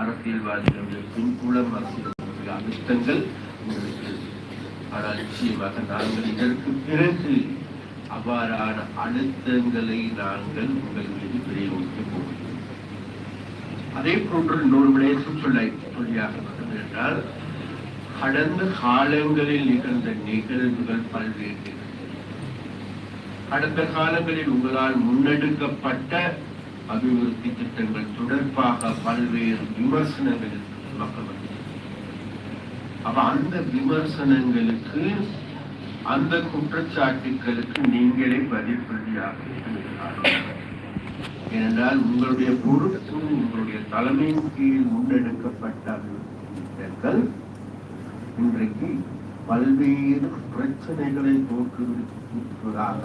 அரசியல்வாதிகளுடைய பின்புலம் அரசியல் அழுத்தங்கள் உங்களுக்கு ஆனால் நிச்சயமாக நாங்கள் இதற்கு பிறகு அவ்வாறான அழுத்தங்களை நாங்கள் உங்கள் மீது பிரயோகிக்க போகிறோம். அதே போன்று இன்னொரு விடயத்தில் சொல்ல சொல்லியாக என்றால் கடந்த காலங்களில் நிகழ்ந்த நிகழ்வுகள் பல்வேறு. கடந்த காலங்களில் உங்களால் முன்னெடுக்கப்பட்ட அபிவிருத்தி திட்டங்கள் தொடர்பாக பல்வேறு விமர்சனங்கள் இருக்கு மக்கள் அப்ப அந்த விமர்சனங்களுக்கு அந்த குற்றச்சாட்டுகளுக்கு நீங்களே பதில் சொல்லியாக ஏனென்றால் உங்களுடைய பொறுப்பு உங்களுடைய தலைமையின் கீழ் முன்னெடுக்கப்பட்ட திட்டங்கள் இன்றைக்கு பல்வேறு பிரச்சனைகளை தோற்றுவிப்பதாக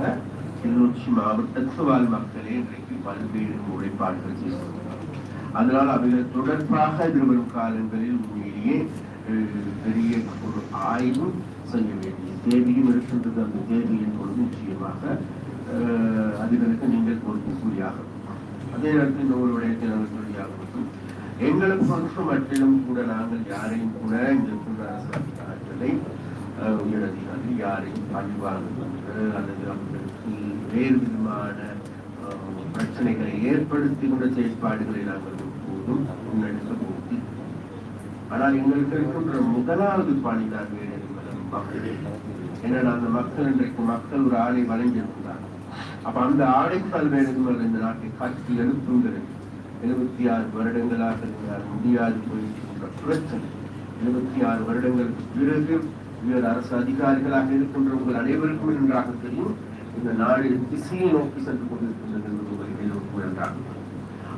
கிளிநொச்சி மாவட்டத்து வாழ் மக்களே இன்றைக்கு பல்வேறு முறைப்பாடுகள் செய்கிறார்கள் அதனால் அவைகள் தொடர்பாக எதிர்வரும் காலங்களில் உண்மையிலேயே பெரிய ஒரு ஆய்வு செய்ய வேண்டிய தேவையும் இருக்கின்றது. அந்த தேவையின் பொழுது நிச்சயமாக அஹ், அதுகளுக்கு நீங்கள் பொறுப்புக்குரியாக அதே நேரத்தில் இன்னொரு விடயத்தை நாங்கள் சொல்லியாக வேண்டும் எங்களை மட்டிலும் கூட நாங்கள் யாரையும் கூட இந்த இருக்கின்ற அரசாங்கத்தை வந்து யாரையும் பழிவாங்குவது அல்லது அவர்களுக்கு வேறு விதமான பிரச்சனைகளை பிரச்சனைகளை கொண்ட செயற்பாடுகளை நாங்கள் எப்போதும் முன்னெடுக்க போவது ஆனால் எங்களுக்கு இருக்கின்ற முதலாவது பணி தான் வேறு ஏன்னா அந்த மக்கள் இன்றைக்கு மக்கள் ஒரு ஆளை வழங்கியிருக்கிறார் அப்ப அந்த ஆடை பல்வேறு இந்த நாட்டை காட்சி எழுப்புங்கிறது எழுபத்தி ஆறு வருடங்களாக இருந்தால் முடியாது போயிருக்கின்ற பிரச்சனை. எழுபத்தி ஆறு வருடங்களுக்கு பிறகு உயர் அரசு அதிகாரிகளாக இருக்கின்ற உங்கள் அனைவருக்கும் நன்றாக தெரியும். இந்த நாடு திசையை நோக்கி சென்று கொண்டிருக்கின்றது என்பது உங்கள் எல்லோருக்கும் நன்றாக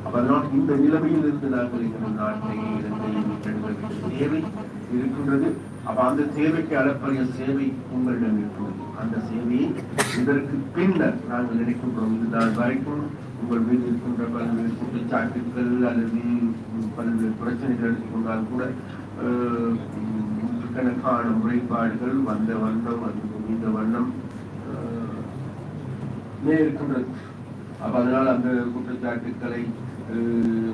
அதனால் இந்த நிலைமையில் இருந்து நாங்கள் இந்த நாட்டை இலங்கை தேவை இருக்கின்றது. அப்ப அந்த தேவைக்கு அளப்பரிய சேவை உங்களிடம் இருக்கிறது அந்த சேவையை இதற்கு பின்னர் நாங்கள் நினைக்கின்றோம். இதுதான் வரைக்கும் உங்கள் மீது இருக்கின்ற பல்வேறு குற்றச்சாட்டுகள் அல்லது பல்வேறு பிரச்சனைகள் எடுத்துக்கொண்டால் கூட நூற்றுக்கணக்கான முறைப்பாடுகள் வந்த வண்ணம் அது குவிந்த வண்ணம் இருக்கின்றது அப்போ அதனால் அந்த குற்றச்சாட்டுக்களை அஹ்,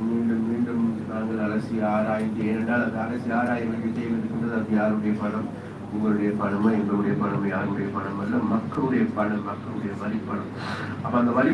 மீண்டும் மீண்டும் நாங்கள் அலசி ஆராய்ந்து ஏனென்றால் அது அலசி ஆராய வேண்டிய தேவை இருக்கின்றது. அது யாருடைய பணம்? உங்களுடைய பணமா? எங்களுடைய பணம்? யாருடைய பணம் அல்ல? மக்களுடைய பணம் மக்களுடைய வரிப்பணம். அப்போ அந்த வரி